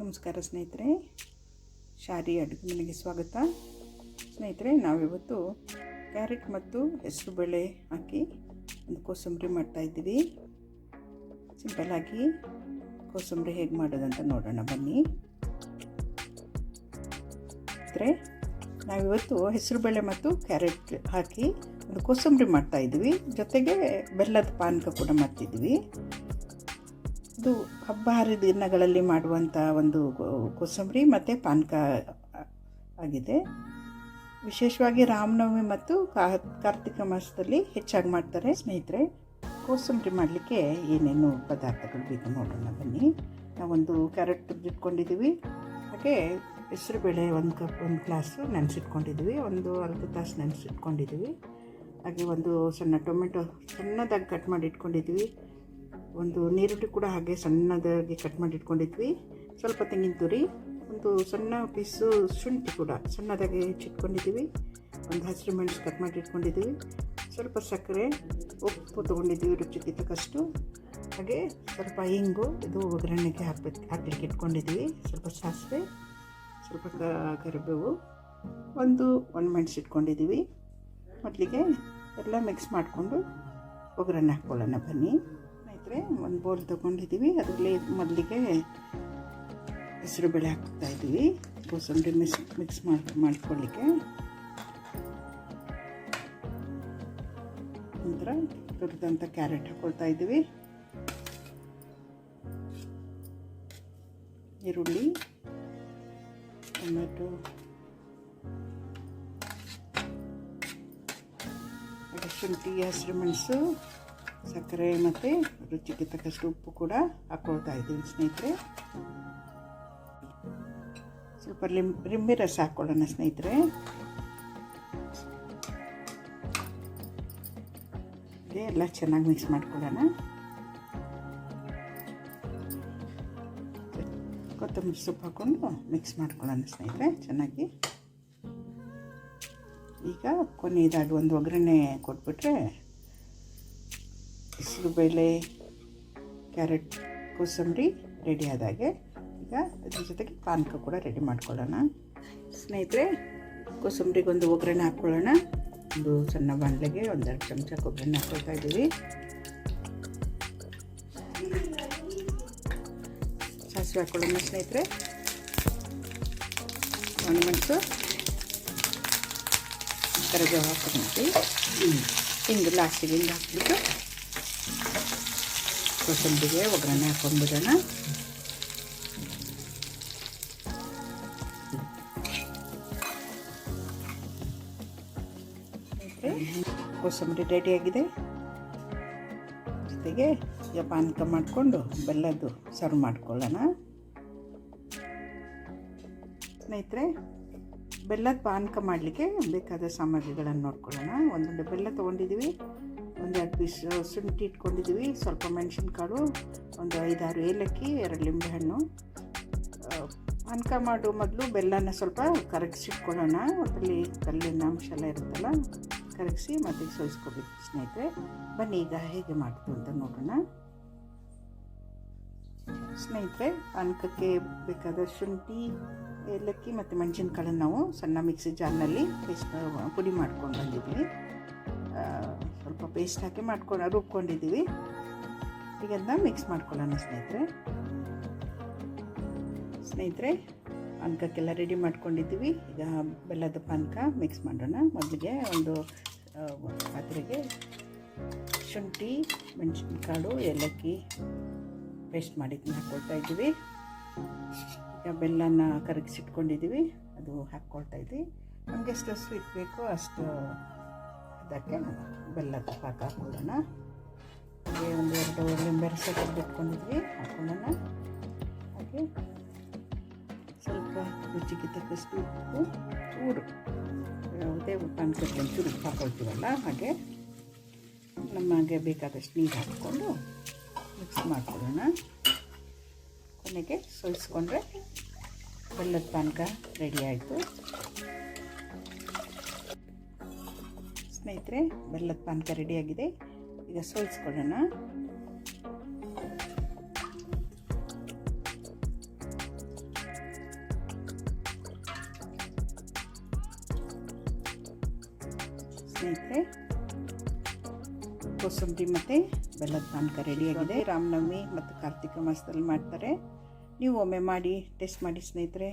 ನಮಸ್ಕಾರ ಸ್ನೇಹಿತರೆ. ಶಾರಿ ಅಡುಗೆ ಮನೆಗೆ ಸ್ವಾಗತ. ಸ್ನೇಹಿತರೆ, ನಾವಿವತ್ತು ಕ್ಯಾರೆಟ್ ಮತ್ತು ಹೆಸರು ಬೇಳೆ ಹಾಕಿ ಒಂದು ಕೋಸಂಬರಿ ಮಾಡ್ತಾಯಿದ್ದೀವಿ ಸಿಂಪಲ್ಲಾಗಿ ಕೋಸಂಬರಿ ಹೇಗೆ ಮಾಡೋದಂತ ನೋಡೋಣ, ಬನ್ನಿ. ಸ್ನೇಹಿತರೆ, ನಾವಿವತ್ತು ಹೆಸರು ಬೇಳೆ ಮತ್ತು ಕ್ಯಾರೆಟ್ ಹಾಕಿ ಒಂದು ಕೋಸಂಬರಿ ಮಾಡ್ತಾಯಿದ್ವಿ ಜೊತೆಗೆ ಬೆಲ್ಲದ ಪಾನಕ ಕೂಡ ಮಾಡ್ತಿದ್ವಿ ಇದು ಹಬ್ಬ ಹರಿದಿನಗಳಲ್ಲಿ ಮಾಡುವಂಥ ಒಂದು ಕೋಸಂಬರಿ ಮತ್ತು ಪಾನಕ ಆಗಿದೆ. ವಿಶೇಷವಾಗಿ ರಾಮನವಮಿ ಮತ್ತು ಕಾರ್ತಿಕ ಮಾಸದಲ್ಲಿ ಹೆಚ್ಚಾಗಿ ಮಾಡ್ತಾರೆ ಸ್ನೇಹಿತರೆ. ಕೋಸಂಬರಿ ಮಾಡಲಿಕ್ಕೆ ಏನೇನು ಪದಾರ್ಥಗಳು ಬೇಕು ನೋಡೋಣ ಬನ್ನಿ. ನಾವೊಂದು ಕ್ಯಾರೆಟ್ ತೆಗೆದಿಟ್ಕೊಂಡಿದ್ದೀವಿ ಹಾಗೆ ಹೆಸರುಬೇಳೆ ಒಂದು ಕಪ್, ಒಂದು ಗ್ಲಾಸು ನೆನೆಸಿಟ್ಕೊಂಡಿದ್ದೀವಿ ಒಂದು ಅರ್ಧ ತಾಸು ನೆನೆಸಿಟ್ಕೊಂಡಿದ್ದೀವಿ ಹಾಗೆ ಒಂದು ಸಣ್ಣ ಟೊಮೆಟೊ ಸಣ್ಣದಾಗಿ ಕಟ್ ಮಾಡಿ ಇಟ್ಕೊಂಡಿದ್ದೀವಿ ಒಂದು ನೀರುಳ್ಳಿ ಕೂಡ ಹಾಗೆ ಸಣ್ಣದಾಗಿ ಕಟ್ ಮಾಡಿ ಇಟ್ಕೊಂಡಿದ್ವಿ. ಸ್ವಲ್ಪ ತೆಂಗಿನ ತುರಿ, ಒಂದು ಸಣ್ಣ ಪೀಸು ಶುಂಠಿ ಕೂಡ ಸಣ್ಣದಾಗಿ ಹೆಚ್ಚಿಟ್ಕೊಂಡಿದ್ದೀವಿ ಒಂದು ಹಸಿರು ಮೆಣಸು ಕಟ್ ಮಾಡಿ ಇಟ್ಕೊಂಡಿದ್ದೀವಿ ಸ್ವಲ್ಪ ಸಕ್ಕರೆ, ಉಪ್ಪು ತೊಗೊಂಡಿದ್ದೀವಿ ರುಚಿಗೆ ತಕ್ಕಷ್ಟು. ಹಾಗೆ ಸ್ವಲ್ಪ ಇಂಗು, ಇದು ಒಗ್ಗರಣೆಗೆ ಹಾಕ್ಬೇಕು, ಹಾಕ್ಲಿಕ್ಕೆ ಇಟ್ಕೊಂಡಿದ್ದೀವಿ ಸ್ವಲ್ಪ ಸಾಸಿವೆ, ಸ್ವಲ್ಪ ಕರಿಬೇವು, ಒಂದು ಒಂದು ಮೆಣಸು ಇಟ್ಕೊಂಡಿದ್ದೀವಿ ಮೊದಲಿಗೆ ಎಲ್ಲ ಮಿಕ್ಸ್ ಮಾಡಿಕೊಂಡು ಒಗ್ಗರಣೆ ಹಾಕ್ಕೊಳ್ಳೋಣ ಬನ್ನಿ. ಸ್ನೇಹಿತರೆ ಒಂದು ಬೌಲ್ ತೊಗೊಂಡಿದ್ದೀವಿ ಅದರಲ್ಲಿ ಮೊದಲಿಗೆ ಹೆಸರು ಬೇಳೆ ಹಾಕ್ತಾ ಇದ್ದೀವಿ ಕೋಸಂಬರಿ ಮಿಕ್ಸ್ ಮಿಕ್ಸ್ ಮಾಡಿ, ಮಾಡ್ಕೊಳ್ಳಿಕ್ಕೆ. ನಂತರ ತುರಿದಂಥ ಕ್ಯಾರೆಟ್ ಹಾಕ್ಕೊಳ್ತಾ ಇದ್ದೀವಿ ಈರುಳ್ಳಿ, ಟೊಮೆಟೊ ಶುಂಠಿ ಹಸಿರು ಮೆಣಸು ಸಕ್ಕರೆ ಮತ್ತು ರುಚಿಗೆ ತಕ್ಕಷ್ಟು ಉಪ್ಪು ಕೂಡ ಹಾಕ್ಕೊಳ್ತಾ ಇದ್ದೀನಿ ಸ್ನೇಹಿತರೆ. ಸ್ವಲ್ಪ ಲಿಂ, ಲಿಂಬೆ ರಸ ಹಾಕ್ಕೊಳ್ಳೋಣ ಸ್ನೇಹಿತರೆ. ಎಲ್ಲ ಚೆನ್ನಾಗಿ ಮಿಕ್ಸ್ ಮಾಡ್ಕೊಳ್ಳೋಣ. ಕೊತ್ತಂಬರಿ ಸೊಪ್ಪು ಹಾಕ್ಕೊಂಡು ಮಿಕ್ಸ್ ಮಾಡ್ಕೊಳ್ಳೋಣ ಸ್ನೇಹಿತರೆ, ಚೆನ್ನಾಗಿ. ಈಗ ಕೊನೆಯದಾಗಿ ಒಂದು ಒಗ್ಗರಣೆ ಕೊಟ್ಬಿಟ್ರೆ ಹೆಸರು ಬೇಳೆ, ಕ್ಯಾರೆಟ್, ಕೋಸಂಬರಿ ರೆಡಿ ಆದಾಗೆ ಈಗ ಅದ್ರ ಜೊತೆಗೆ ಪಾನಕ ಕೂಡ ರೆಡಿ ಮಾಡ್ಕೊಳ್ಳೋಣ. ಸ್ನೇಹಿತರೆ, ಕೋಸಂಬರಿಗೆ ಒಂದು ಒಗ್ಗರಣೆ ಹಾಕ್ಕೊಳ್ಳೋಣ. ಒಂದು ಸಣ್ಣ ಬಾಣಲೆಗೆ ಒಂದೆರಡು ಚಮಚ ಕೊಬ್ಬರಿನ ಹಾಕ್ಕೊಳ್ತಾ ಇದ್ದೀವಿ. ಸಾಸಿವೆ ಹಾಕ್ಕೊಳ್ಳೋಣ ಸ್ನೇಹಿತರೆ. ಒಣಮೆಣಸು ಕರಿಬೇವು ಹಾಕ್ಕೊಂಡ್ಬಿಟ್ಟು ಹಿಂಗೆ ಲಾಸ್ಟಿಗೆ ಹಿಂಗೆ ಹಾಕ್ಬಿಟ್ಟು ಕೋಸಂಬರಿಗೆ ಒಗ್ಗರಣೆ ಹಾಕೊಂಡ್ಬಿಡೋಣ. ಕೋಸಂಬರಿ ರೆಡಿಯಾಗಿದೆ ಜೊತೆಗೆ ಪಾನಕ ಮಾಡಿಕೊಂಡು ಬೆಲ್ಲದ್ದು ಸರ್ವ್ ಮಾಡ್ಕೊಳ್ಳೋಣ. ಸ್ನೇಹಿತರೆ, ಬೆಲ್ಲದ ಪಾನಕ ಮಾಡಲಿಕ್ಕೆ ಬೇಕಾದ ಸಾಮಗ್ರಿಗಳನ್ನು ನೋಡ್ಕೊಳ್ಳೋಣ. ಒಂದೊಂದು ಬೆಲ್ಲ ತೊಗೊಂಡಿದ್ದೀವಿ. ಒಂದೆರಡು ಪೀಸ್ ಶುಂಠಿ ಇಟ್ಕೊಂಡಿದ್ದೀವಿ. ಸ್ವಲ್ಪ ಮೆಣಸಿನ್ಕಾಳು ಒಂದು ಐದಾರು ಏಲಕ್ಕಿ ಎರಡು ಲಿಂಬೆಹಣ್ಣು. ಹಣ್ಣು ಪಾನಕ ಮಾಡೋ ಮೊದಲು ಬೆಲ್ಲನ ಸ್ವಲ್ಪ ಕರಗಿಸಿಟ್ಕೊಳ್ಳೋಣ. ಅದರಲ್ಲಿ ಕಲ್ಲಿನ ಅಂಶ ಎಲ್ಲ ಇರುತ್ತಲ್ಲ ಕರಗಿಸಿ ಮತ್ತೆ ಸೋಸ್ಕೋಬೇಕು ಸ್ನೇಹಿತರೆ. ಬನ್ನಿ ಈಗ ಹೇಗೆ ಮಾಡ್ತು ಅಂತ ನೋಡೋಣ. ಸ್ನೇಹಿತರೆ ಪಾನಕಕ್ಕೆ ಬೇಕಾದ ಶುಂಠಿ ಏಲಕ್ಕಿ ಮತ್ತು ಮೆಣಸಿನ್ಕಾಳನ್ನು ನಾವು ಸಣ್ಣ ಮಿಕ್ಸಿ ಜಾರ್ನಲ್ಲಿ ಪುಡಿ ಮಾಡ್ಕೊಂಡು ಬಂದಿದ್ವಿ ಆ, ಸ್ವಲ್ಪ ಪೇಸ್ಟ್ ಹಾಕಿ ಮಾಡ್ಕೊಂಡು ರುಬ್ಕೊಂಡಿದ್ದೀವಿ. ಈಗ ಅದನ್ನ ಮಿಕ್ಸ್ ಮಾಡ್ಕೊಳ್ಳೋಣ ಸ್ನೇಹಿತರೆ. ಸ್ನೇಹಿತರೆ ಪಾನಕಕ್ಕೆಲ್ಲ ರೆಡಿ ಮಾಡ್ಕೊಂಡಿದ್ದೀವಿ. ಈಗ ಬೆಲ್ಲದ ಪಾನಕ ಮಿಕ್ಸ್ ಮಾಡೋಣ. ಮೊದಲಿಗೆ ಒಂದು ಪಾತ್ರೆಗೆ ಶುಂಠಿ, ಮೆಣಸಿನಕಾಳು, ಏಲಕ್ಕಿ ಪೇಸ್ಟ್ ಮಾಡಿದ್ದನ್ನ ಹಾಕ್ಕೊಳ್ತಾ ಇದ್ದೀವಿ. ಈಗ ಬೆಲ್ಲನ ಕರಗಿಸಿಟ್ಕೊಂಡಿದ್ದೀವಿ. ಅದು ಹಾಕ್ಕೊಳ್ತಾ ಇದ್ವಿ. ನಮಗೆ ಎಷ್ಟು ಸ್ವೀಟ್ ಬೇಕೋ ಅಷ್ಟು ಅದಕ್ಕೆ ಬೆಲ್ಲದ ಪಾಕ ಹಾಕೊಳ್ಳೋಣ. ಹಾಗೆ ಒಂದು ಎರಡು ಲಿಂಬೆ ರಸ ತೆಗೆದಿಟ್ಕೊಂಡಿದ್ವಿ ಹಾಕೊಳ್ಳೋಣ. ಹಾಗೆ ಸ್ವಲ್ಪ ರುಚಿಗೆ ತಕ್ಕಷ್ಟು ಉಪ್ಪು, ಚೂರು, ಯಾವುದೇ ಪಾನಕಕ್ಕೆ ಒಂಚೂರು ಉಪ್ಪು ಹಾಕೊಳ್ತೀವಲ್ಲ, ಹಾಗೆ ನಮಗೆ ಬೇಕಾದಷ್ಟು ನೀರು ಹಾಕಿಕೊಂಡು ಮಿಕ್ಸ್ ಮಾಡ್ಕೊಳ್ಳೋಣ. ಕೊನೆಗೆ ಸೋಯಿಸ್ಕೊಂಡ್ರೆ ಬೆಲ್ಲದ ಪಾನಕ ರೆಡಿ ಆಯಿತು. ಸ್ನೇಹಿತರೆ, ಬೆಲ್ಲದ ಪಾನಕ ರೆಡಿಯಾಗಿದೆ. ಈಗ ಸೋಲಿಸ್ಕೊಳ್ಳೋಣ. ಸ್ನೇಹಿತರೆ, ಕೋಸಂಬರಿ ಮತ್ತು ಬೆಲ್ಲದ ಪಾನಕ ರೆಡಿಯಾಗಿದೆ. ರಾಮನವಮಿ ಮತ್ತು ಕಾರ್ತಿಕ ಮಾಸದಲ್ಲಿ ಮಾಡ್ತಾರೆ. ನೀವು ಒಮ್ಮೆ ಮಾಡಿ, ಟೆಸ್ಟ್ ಮಾಡಿ ಸ್ನೇಹಿತರೆ.